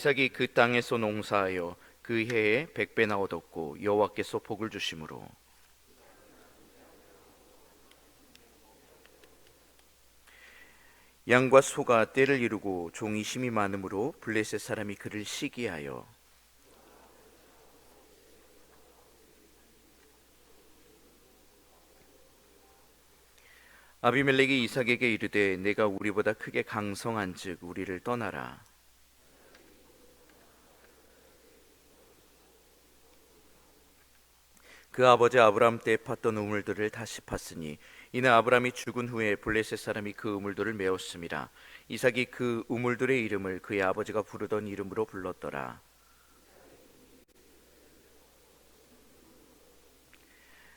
이삭이 그 땅에서 농사하여 그 해에 백배나 얻었고 여호와께서 복을 주심으로. 양과 소가 때를 이루고 종이 힘이 많으므로 블레셋 사람이 그를 시기하여. 아비멜렉이 이삭에게 이르되 내가 우리보다 크게 강성한즉 우리를 떠나라 그 아버지 아브라함 때 팠던 우물들을 다시 팠으니 이는 아브라함이 죽은 후에 블레셋 사람이 그 우물들을 메웠습니다. 이삭이 그 우물들의 이름을 그의 아버지가 부르던 이름으로 불렀더라.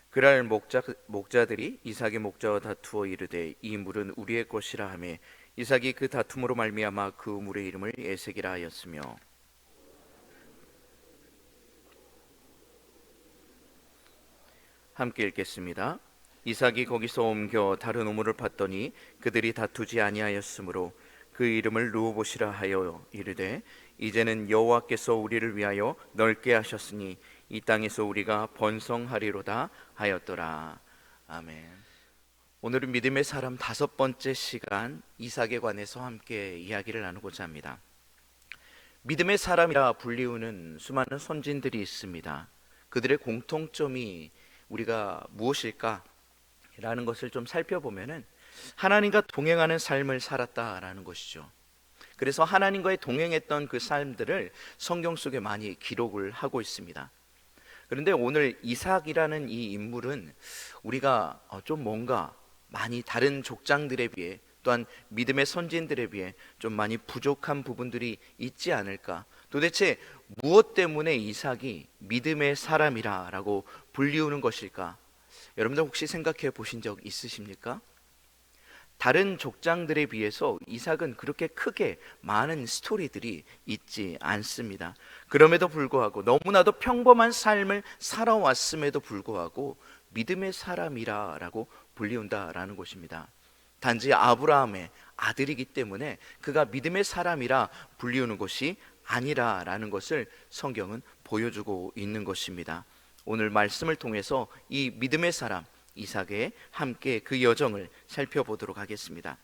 그날 목자, 목자들이 이삭의 목자와 다투어 이르되 이 물은 우리의 것이라 하매 이삭이 그 다툼으로 말미암아 그 우물의 이름을 에색이라 하였으며 함께 읽겠습니다. 이삭이 거기서 옮겨 다른 우물을 팠더니 그들이 다투지 아니하였으므로 그 이름을 루오봇이라 하여 이르되 이제는 여호와께서 우리를 위하여 넓게 하셨으니 이 땅에서 우리가 번성하리로다 하였더라. 아멘. 오늘은 믿음의 사람 다섯 번째 시간 이삭에 관해서 함께 이야기를 나누고자 합니다. 믿음의 사람이라 불리우는 수많은 선진들이 있습니다. 그들의 공통점이 우리가 무엇일까? 라는 것을 좀 살펴보면은 하나님과 동행하는 삶을 살았다라는 것이죠. 그래서 하나님과의 동행했던 그 삶들을 성경 속에 많이 기록을 하고 있습니다. 그런데 오늘 이삭이라는 이 인물은 우리가 어, 좀 뭔가 많이 다른 족장들에 비해 또한 믿음의 선진들에 비해 좀 많이 부족한 부분들이 있지 않을까. 도대체 무엇 때문에 이삭이 믿음의 사람이라라고 불리우는 것일까? 여러분들 혹시 생각해 보신 적 있으십니까? 다른 족장들에 비해서 이삭은 그렇게 크게 많은 스토리들이 있지 않습니다. 그럼에도 불구하고 너무나도 평범한 삶을 살아왔음에도 불구하고 믿음의 사람이라라고 불리운다라는 것입니다. 단지 아브라함의 아들이기 때문에 그가 믿음의 사람이라 불리우는 것이 아니라라는 것을 성경은 보여주고 있는 것입니다. 오늘 말씀을 통해서 이 믿음의 사람 이삭의 함께 그 여정을 살펴보도록 하겠습니다.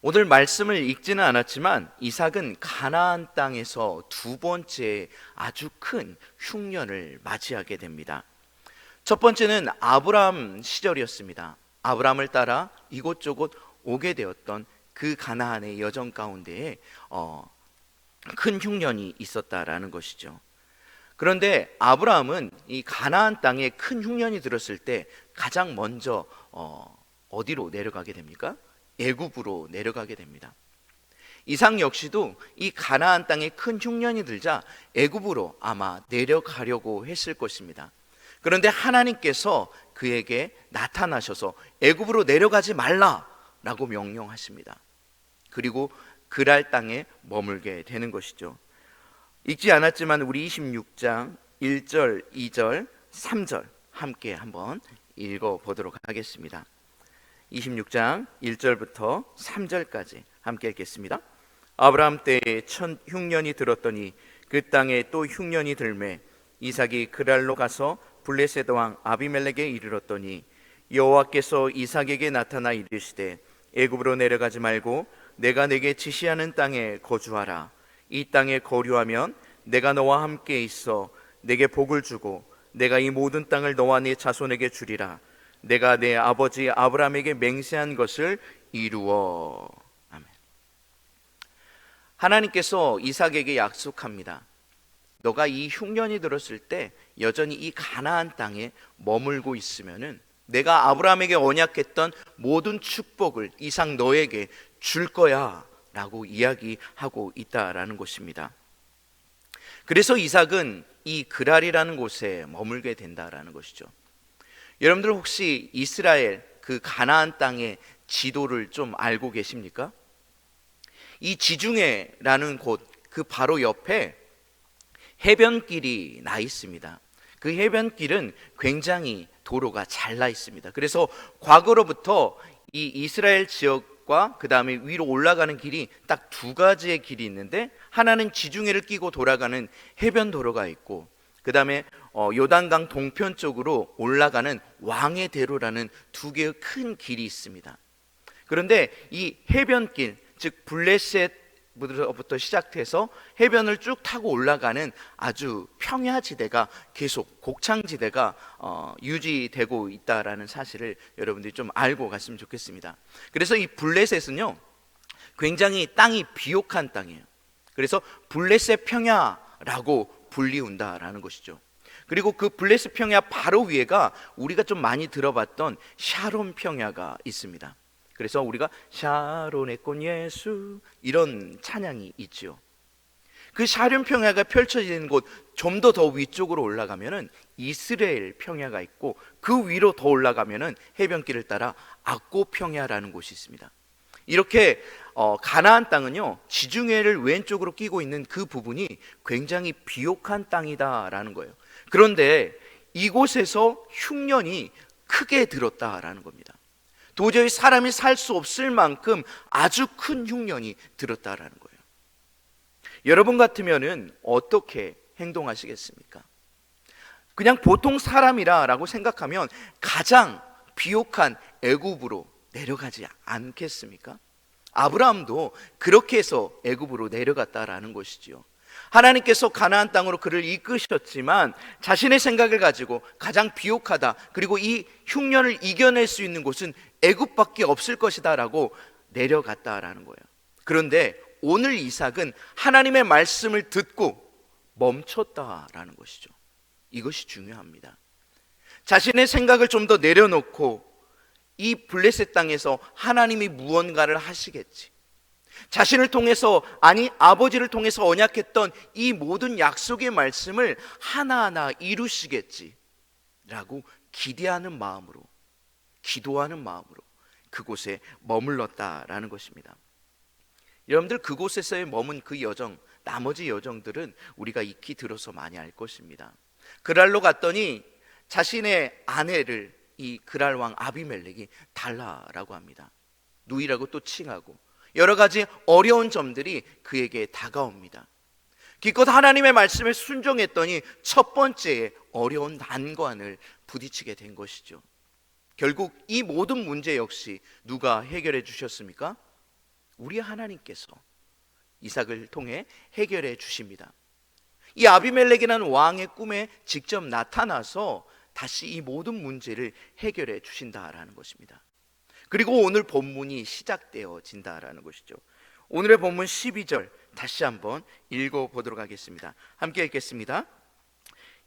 오늘 말씀을 읽지는 않았지만 이삭은 가나안 땅에서 두 번째 아주 큰 흉년을 맞이하게 됩니다. 첫 번째는 아브람 시절이었습니다. 아브람을 따라 이곳저곳 오게 되었던 그 가나안의 여정 가운데에 어, 큰 흉년이 있었다라는 것이죠. 그런데 아브라함은 이 가나안 땅에 큰 흉년이 들었을 때 가장 먼저 어, 어디로 내려가게 됩니까? 애굽으로 내려가게 됩니다. 이상 역시도 이 가나안 땅에 큰 흉년이 들자 애굽으로 아마 내려가려고 했을 것입니다. 그런데 하나님께서 그에게 나타나셔서 애굽으로 내려가지 말라라고 명령하십니다. 그리고 그랄 땅에 머물게 되는 것이죠. 읽지 않았지만 우리 26장 1절, 2절, 3절 함께 한번 읽어 보도록 하겠습니다. 26장 1절부터 3절까지 함께 읽겠습니다. 아브라함 때에 천 흉년이 들었더니 그 땅에 또 흉년이 들매 이삭이 그랄로 가서 블레셋 왕 아비멜렉에 이르렀더니 여호와께서 이삭에게 나타나 이르시되 애굽으로 내려가지 말고 내가 내게 지시하는 땅에 거주하라 이 땅에 거류하면 내가 너와 함께 있어 내게 복을 주고 내가 이 모든 땅을 너와 네 자손에게 주리라. 내가 내 아버지 아브라함에게 맹세한 것을 이루어. 아멘. 하나님께서 이삭에게 약속합니다. 너가 이 흉년이 들었을 때 여전히 이 가나안 땅에 머물고 있으면은 내가 아브라함에게 언약했던 모든 축복을 이상 너에게 줄 거야. 라고 이야기하고 있다라는 것입니다. 그래서 이삭은 이 그랄이라는 곳에 머물게 된다라는 것이죠. 여러분들 혹시 이스라엘 그 가나안 땅의 지도를 좀 알고 계십니까? 이 지중해라는 곳 그 바로 옆에 해변길이 나 있습니다. 그 해변길은 굉장히 도로가 잘 나 있습니다. 그래서 과거로부터 이 이스라엘 지역 쪽과 그 다음에 위로 올라가는 길이 딱 두 가지의 길이 있는데 하나는 지중해를 끼고 돌아가는 해변 도로가 있고 그 다음에 어, 요단강 동편 쪽으로 올라가는 왕의 대로라는 두 개의 큰 길이 있습니다. 그런데 이 해변길, 즉 블레셋 부터 시작해서 해변을 쭉 타고 올라가는 아주 평야 지대가 계속 곡창 지대가 어, 유지되고 있다라는 사실을 여러분들이 좀 알고 갔으면 좋겠습니다. 그래서 이 블레셋은요, 굉장히 땅이 비옥한 땅이에요. 그래서 블레셋 평야라고 불리운다라는 것이죠. 그리고 그 블레셋 평야 바로 위에가 우리가 좀 많이 들어봤던 샤론 평야가 있습니다. 그래서 우리가 샤론의 꽃 예수 이런 찬양이 있죠. 그 샤론 평야가 펼쳐지는 곳 좀 더 더 위쪽으로 올라가면은 이스라엘 평야가 있고 그 위로 더 올라가면은 해변길을 따라 악고 평야라는 곳이 있습니다. 이렇게 어, 가나안 땅은요 지중해를 왼쪽으로 끼고 있는 그 부분이 굉장히 비옥한 땅이다라는 거예요. 그런데 이곳에서 흉년이 크게 들었다라는 겁니다. 도저히 사람이 살 수 없을 만큼 아주 큰 흉년이 들었다라는 거예요. 여러분 같으면은 어떻게 행동하시겠습니까? 그냥 보통 사람이라라고 생각하면 가장 비옥한 애굽으로 내려가지 않겠습니까? 아브라함도 그렇게 해서 애굽으로 내려갔다라는 것이지요. 하나님께서 가나안 땅으로 그를 이끄셨지만 자신의 생각을 가지고 가장 비옥하다 그리고 이 흉년을 이겨낼 수 있는 곳은 애굽밖에 없을 것이다라고 내려갔다라는 거예요. 그런데 오늘 이삭은 하나님의 말씀을 듣고 멈췄다라는 것이죠. 이것이 중요합니다. 자신의 생각을 좀 더 내려놓고 이 블레셋 땅에서 하나님이 무언가를 하시겠지. 자신을 통해서 아니 아버지를 통해서 언약했던 이 모든 약속의 말씀을 하나하나 이루시겠지. 라고 기대하는 마음으로 기도하는 마음으로 그곳에 머물렀다라는 것입니다. 여러분들 그곳에서의 머문 그 여정 나머지 여정들은 우리가 익히 들어서 많이 알 것입니다. 그랄로 갔더니 자신의 아내를 이 그랄 왕 아비멜렉이 달라라고 합니다. 누이라고 또 칭하고 여러 가지 어려운 점들이 그에게 다가옵니다. 기껏 하나님의 말씀에 순종했더니 첫 번째 어려운 난관을 부딪히게 된 것이죠. 결국 이 모든 문제 역시 누가 해결해 주셨습니까? 우리 하나님께서 이삭을 통해 해결해 주십니다. 이 아비멜렉이라는 왕의 꿈에 직접 나타나서 다시 이 모든 문제를 해결해 주신다라는 것입니다. 그리고 오늘 본문이 시작되어진다라는 것이죠. 오늘의 본문 12절 다시 한번 읽어 보도록 하겠습니다. 함께 읽겠습니다.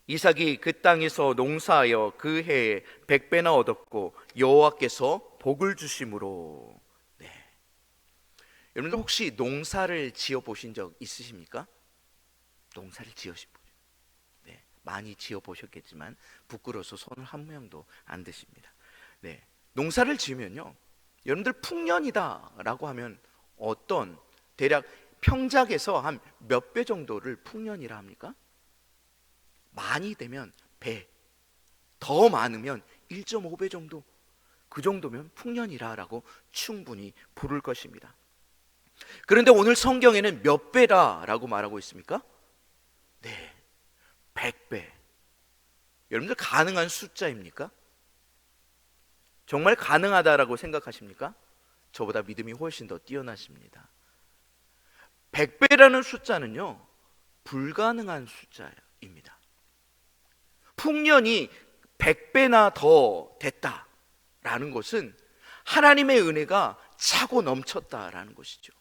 이삭이 그 땅에서 농사하여 그 해에 백배나 얻었고 여호와께서 복을 주심으로. 네. 여러분들 혹시 농사를 지어 보신 적 있으십니까? 농사를 지으신 분. 네. 많이 지어 보셨겠지만 부끄러워서 손을 한 모양도 안 드십니다. 네. 농사를 지으면요. 여러분들 풍년이다라고 하면 어떤 대략 평작에서 한 몇 배 정도를 풍년이라 합니까? 많이 되면 배, 더 많으면 1.5배 정도, 그 정도면 풍년이라라고 충분히 부를 것입니다. 그런데 오늘 성경에는 몇 배라라고 말하고 있습니까? 네, 100배. 여러분들 가능한 숫자입니까? 정말 가능하다라고 생각하십니까? 저보다 믿음이 훨씬 더 뛰어나십니다. 100배라는 숫자는요, 불가능한 숫자입니다. 풍년이 100배나 더 됐다라는 것은 하나님의 은혜가 차고 넘쳤다라는 것이죠.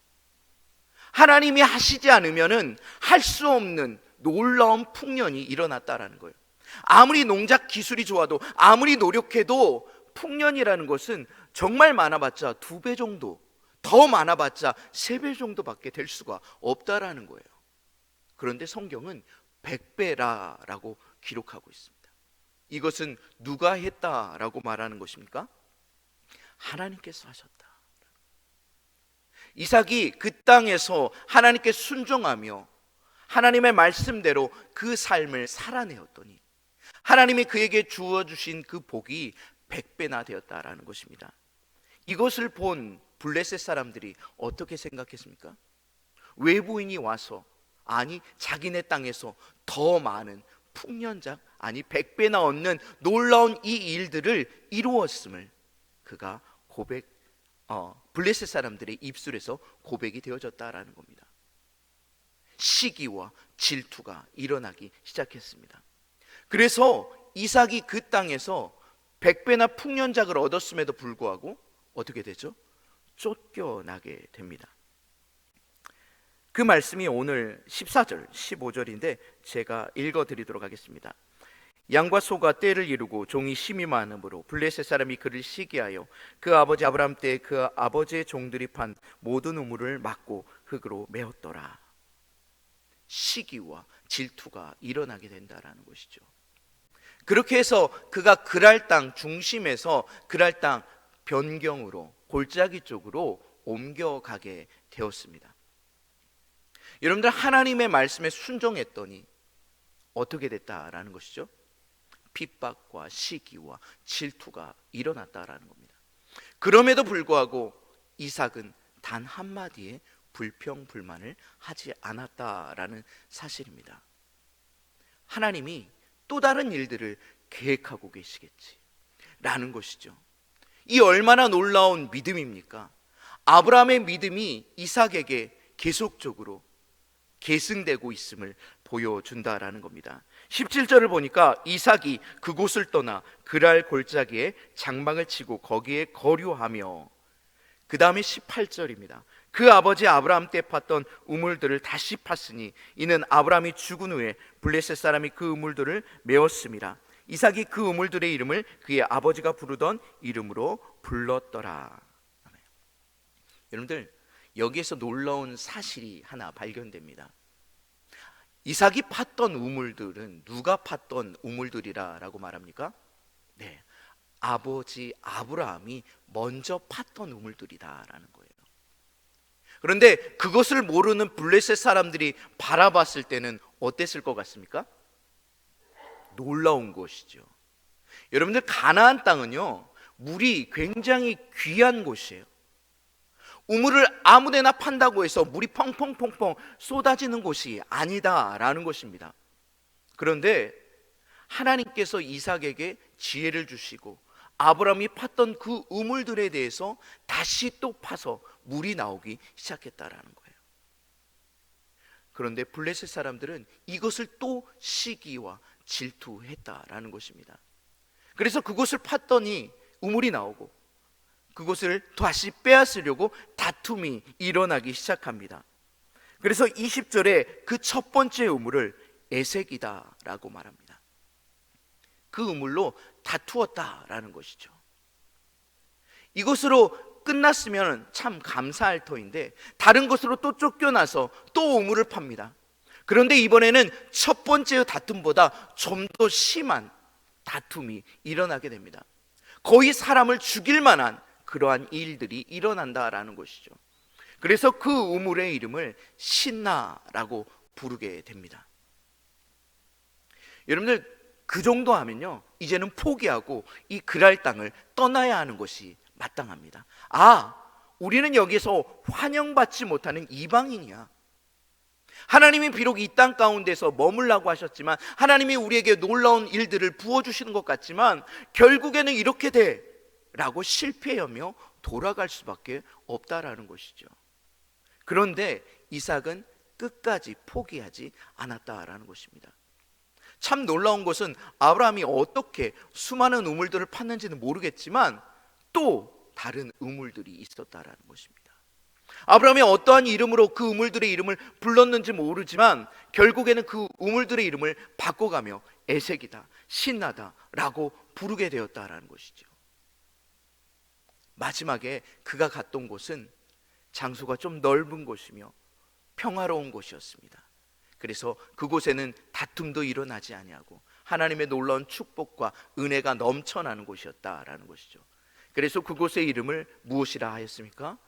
하나님이 하시지 않으면은 할 수 없는 놀라운 풍년이 일어났다라는 거예요. 아무리 농작 기술이 좋아도 아무리 노력해도 풍년이라는 것은 정말 많아봤자 두 배 정도, 더 많아봤자 세 배 정도밖에 될 수가 없다라는 거예요. 그런데 성경은 100배라라고 기록하고 있습니다. 이것은 누가 했다라고 말하는 것입니까? 하나님께서 하셨다. 이삭이 그 땅에서 하나님께 순종하며 하나님의 말씀대로 그 삶을 살아내었더니 하나님이 그에게 주어 주신 그 복이 100배나 되었다라는 것입니다. 이것을 본 블레셋 사람들이 어떻게 생각했습니까? 외부인이 와서 아니 자기네 땅에서 더 많은 풍년작 아니 백배나 얻는 놀라운 이 일들을 이루었음을 그가 고백 어, 블레셋 사람들의 입술에서 고백이 되어졌다라는 겁니다. 시기와 질투가 일어나기 시작했습니다. 그래서 이삭이 그 땅에서 백배나 풍년작을 얻었음에도 불구하고 어떻게 되죠? 쫓겨나게 됩니다. 그 말씀이 오늘 14절, 15절인데 제가 읽어 드리도록 하겠습니다. 양과 소가 때를 이루고 종이 심이 많으므로 블레셋 사람이 그를 시기하여 그 아버지 아브라함 때그 아버지의 종들이 판 모든 우물을 막고 흙으로 메었더라. 시기와 질투가 일어나게 된다라는 것이죠. 그렇게 해서 그가 그랄 땅 중심에서 그랄 땅 변경으로 골짜기 쪽으로 옮겨가게 되었습니다. 여러분들 하나님의 말씀에 순종했더니 어떻게 됐다라는 것이죠? 핍박과 시기와 질투가 일어났다라는 겁니다. 그럼에도 불구하고 이삭은 단 한마디의 불평 불만을 하지 않았다라는 사실입니다. 하나님이 또 다른 일들을 계획하고 계시겠지 라는 것이죠. 이 얼마나 놀라운 믿음입니까? 아브라함의 믿음이 이삭에게 계속적으로 계승되고 있음을 보여준다라는 겁니다. 17절을 보니까 이삭이 그곳을 떠나 그랄 골짜기에 장막을 치고 거기에 거류하며 그 다음에 18절입니다. 그 아버지 아브라함 때 팠던 우물들을 다시 팠으니 이는 아브라함이 죽은 후에 블레셋 사람이 그 우물들을 메웠습니다. 이삭이 그 우물들의 이름을 그의 아버지가 부르던 이름으로 불렀더라. 여러분들 여기에서 놀라운 사실이 하나 발견됩니다. 이삭이 팠던 우물들은 누가 팠던 우물들이라라고 말합니까? 네. 아버지 아브라함이 먼저 팠던 우물들이다라는 거예요. 그런데 그것을 모르는 블레셋 사람들이 바라봤을 때는 어땠을 것 같습니까? 놀라운 것이죠. 여러분들 가나안 땅은요. 물이 굉장히 귀한 곳이에요. 우물을 아무데나 판다고 해서 물이 펑펑펑펑 쏟아지는 곳이 아니다라는 것입니다. 그런데 하나님께서 이삭에게 지혜를 주시고 아브라함이 팠던 그 우물들에 대해서 다시 또 파서 물이 나오기 시작했다라는 거예요. 그런데 블레셋 사람들은 이것을 또 시기와 질투했다라는 것입니다. 그래서 그곳을 팠더니 우물이 나오고 그곳을 다시 빼앗으려고 다툼이 일어나기 시작합니다. 그래서 20절에 그 첫 번째 우물을 에색이다라고 말합니다. 그 우물로 다투었다라는 것이죠. 이것으로 끝났으면 참 감사할 터인데 다른 곳으로 또 쫓겨나서 또 우물을 팝니다. 그런데 이번에는 첫 번째 다툼보다 좀 더 심한 다툼이 일어나게 됩니다. 거의 사람을 죽일 만한 그러한 일들이 일어난다라는 것이죠. 그래서 그 우물의 이름을 신나라고 부르게 됩니다. 여러분들 그 정도 하면요. 이제는 포기하고 이 그랄 땅을 떠나야 하는 것이 마땅합니다. 아, 우리는 여기서 환영받지 못하는 이방인이야. 하나님이 비록 이 땅 가운데서 머물라고 하셨지만 하나님이 우리에게 놀라운 일들을 부어 주시는 것 같지만 결국에는 이렇게 돼. 라고 실패하며 돌아갈 수밖에 없다라는 것이죠. 그런데 이삭은 끝까지 포기하지 않았다라는 것입니다. 참 놀라운 것은 아브라함이 어떻게 수많은 우물들을 팠는지는 모르겠지만 또 다른 우물들이 있었다라는 것입니다. 아브라함이 어떠한 이름으로 그 우물들의 이름을 불렀는지 모르지만 결국에는 그 우물들의 이름을 바꿔가며 에색이다, 신나다라고 부르게 되었다라는 것이죠. 마지막에 그가 갔던 곳은 장소가 좀 넓은 곳이며 평화로운 곳이었습니다. 그래서 그곳에는 다툼도 일어나지 아니하고 하나님의 놀라운 축복과 은혜가 넘쳐나는 곳이었다라는 것이죠. 그래서 그곳의 이름을 무엇이라 하였습니까?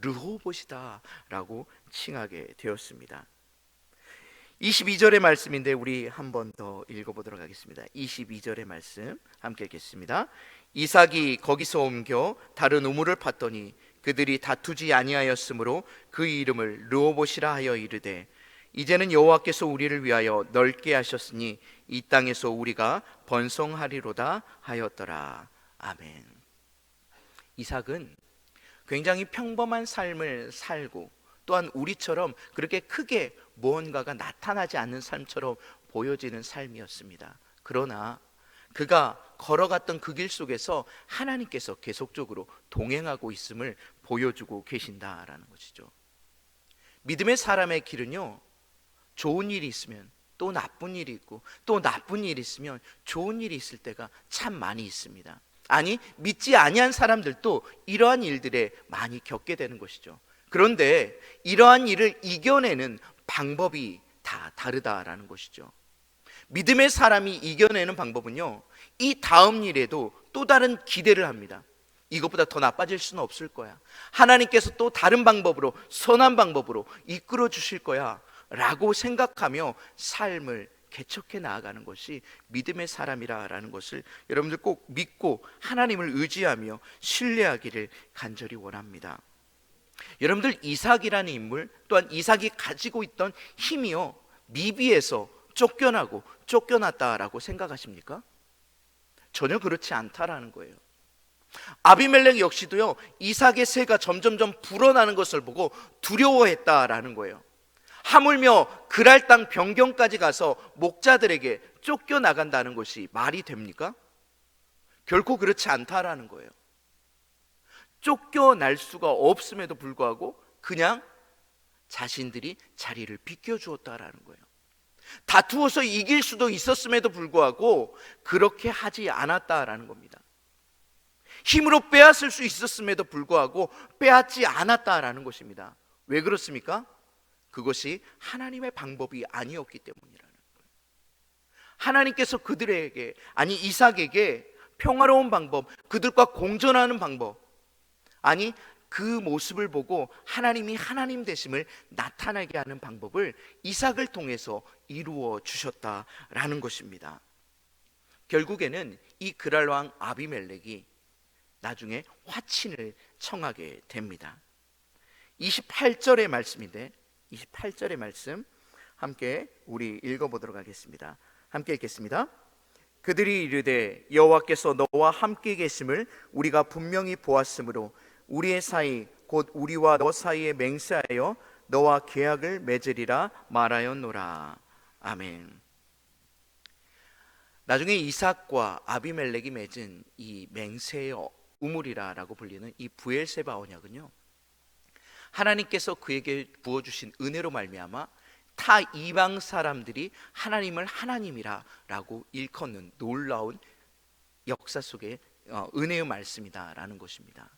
르호봇이다라고 칭하게 되었습니다. 22절의 말씀인데 우리 한 번 더 읽어보도록 하겠습니다. 22절의 말씀 함께 읽겠습니다. 이삭이 거기서 옮겨 다른 우물을 팠더니 그들이 다투지 아니하였으므로 그 이름을 르오보시라 하여 이르되 이제는 여호와께서 우리를 위하여 넓게 하셨으니 이 땅에서 우리가 번성하리로다 하였더라. 아멘. 이삭은 굉장히 평범한 삶을 살고 또한 우리처럼 그렇게 크게 무언가가 나타나지 않는 삶처럼 보여지는 삶이었습니다. 그러나 그가 걸어갔던 그 길 속에서 하나님께서 계속적으로 동행하고 있음을 보여주고 계신다라는 것이죠. 믿음의 사람의 길은요, 좋은 일이 있으면 또 나쁜 일이 있고 또 나쁜 일이 있으면 좋은 일이 있을 때가 참 많이 있습니다. 아니 믿지 아니한 사람들도 이러한 일들에 많이 겪게 되는 것이죠. 그런데 이러한 일을 이겨내는 방법이 다 다르다라는 것이죠. 믿음의 사람이 이겨내는 방법은요. 이 다음 일에도 또 다른 기대를 합니다. 이것보다 더 나빠질 수는 없을 거야. 하나님께서 또 다른 방법으로 선한 방법으로 이끌어 주실 거야. 라고 생각하며 삶을 개척해 나아가는 것이 믿음의 사람이라라는 것을 여러분들 꼭 믿고 하나님을 의지하며 신뢰하기를 간절히 원합니다. 여러분들 이삭이라는 인물 또한 이삭이 가지고 있던 힘이요 미비에서 쫓겨나고 쫓겨났다라고 생각하십니까? 전혀 그렇지 않다라는 거예요. 아비멜렉 역시도요 이삭의 새가 점점점 불어나는 것을 보고 두려워했다라는 거예요. 하물며 그랄 땅 변경까지 가서 목자들에게 쫓겨나간다는 것이 말이 됩니까? 결코 그렇지 않다라는 거예요. 쫓겨날 수가 없음에도 불구하고 그냥 자신들이 자리를 비켜주었다라는 거예요. 다투어서 이길 수도 있었음에도 불구하고 그렇게 하지 않았다라는 겁니다. 힘으로 빼앗을 수 있었음에도 불구하고 빼앗지 않았다라는 것입니다. 왜 그렇습니까? 그것이 하나님의 방법이 아니었기 때문이라는 거예요. 하나님께서 그들에게 아니 이삭에게 평화로운 방법, 그들과 공존하는 방법, 아니 그 모습을 보고 하나님이 하나님 되심을 나타나게 하는 방법을 이삭을 통해서 이루어 주셨다라는 것입니다. 결국에는 이 그랄 왕 아비멜렉이 나중에 화친을 청하게 됩니다. 28절의 말씀인데 28절의 말씀 함께 우리 읽어보도록 하겠습니다. 함께 읽겠습니다. 그들이 이르되 여호와께서 너와 함께 계심을 우리가 분명히 보았으므로 우리의 사이 곧 우리와 너 사이에 맹세하여 너와 계약을 맺으리라 말하였노라. 아멘. 나중에 이삭과 아비멜렉이 맺은 이 맹세의 우물이라라고 불리는 이 부엘세바 언약은요. 하나님께서 그에게 부어 주신 은혜로 말미암아 타 이방 사람들이 하나님을 하나님이라라고 일컫는 놀라운 역사 속의 어, 은혜의 말씀이다라는 것입니다.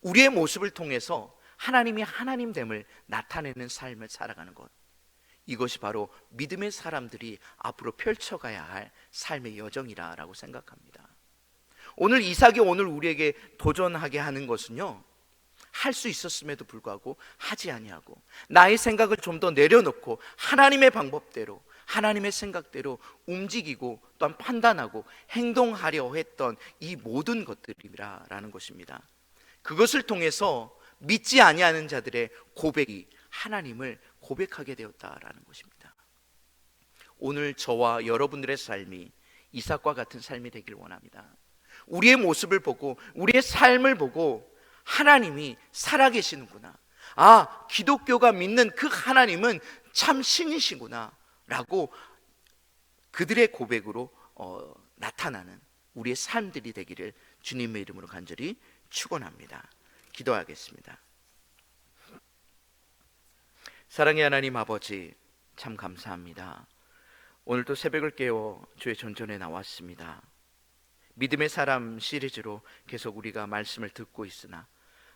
우리의 모습을 통해서 하나님이 하나님됨을 나타내는 삶을 살아가는 것. 이것이 바로 믿음의 사람들이 앞으로 펼쳐가야 할 삶의 여정이라고 생각합니다. 오늘 이삭이 오늘 우리에게 도전하게 하는 것은요. 할 수 있었음에도 불구하고 하지 아니하고 나의 생각을 좀 더 내려놓고 하나님의 방법대로 하나님의 생각대로 움직이고 또한 판단하고 행동하려 했던 이 모든 것들이라는 것입니다. 그것을 통해서 믿지 아니하는 자들의 고백이 하나님을 고백하게 되었다라는 것입니다. 오늘 저와 여러분들의 삶이 이삭과 같은 삶이 되길 원합니다. 우리의 모습을 보고 우리의 삶을 보고 하나님이 살아계시는구나. 아, 기독교가 믿는 그 하나님은 참 신이시구나. 라고 그들의 고백으로 어, 나타나는 우리의 삶들이 되기를 주님의 이름으로 간절히 축원합니다. 기도하겠습니다. 사랑의 하나님 아버지 참 감사합니다. 오늘도 새벽을 깨워 주의 전전에 나왔습니다. 믿음의 사람 시리즈로 계속 우리가 말씀을 듣고 있으나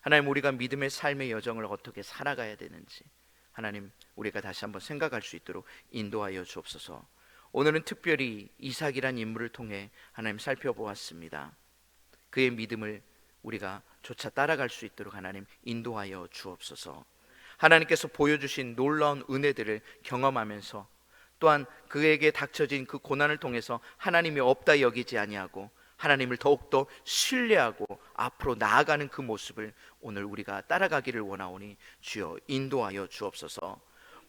하나님 우리가 믿음의 삶의 여정을 어떻게 살아가야 되는지 하나님 우리가 다시 한번 생각할 수 있도록 인도하여 주옵소서. 오늘은 특별히 이삭이란 인물을 통해 하나님 살펴보았습니다. 그의 믿음을 우리가 조차 따라갈 수 있도록 하나님 인도하여 주옵소서. 하나님께서 보여주신 놀라운 은혜들을 경험하면서 또한 그에게 닥쳐진 그 고난을 통해서 하나님이 없다 여기지 아니하고 하나님을 더욱더 신뢰하고 앞으로 나아가는 그 모습을 오늘 우리가 따라가기를 원하오니 주여 인도하여 주옵소서.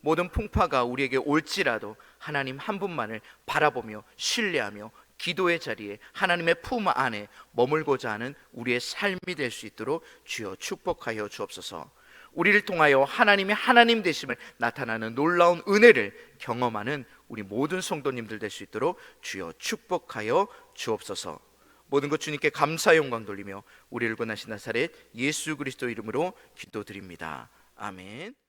모든 풍파가 우리에게 올지라도 하나님 한 분만을 바라보며 신뢰하며 기도의 자리에 하나님의 품 안에 머물고자 하는 우리의 삶이 될 수 있도록 주여 축복하여 주옵소서. 우리를 통하여 하나님의 하나님 되심을 나타나는 놀라운 은혜를 경험하는 우리 모든 성도님들 될 수 있도록 주여 축복하여 주옵소서. 모든 것 주님께 감사 영광 돌리며 우리를 권하신 나사렛 예수 그리스도 이름으로 기도드립니다. 아멘.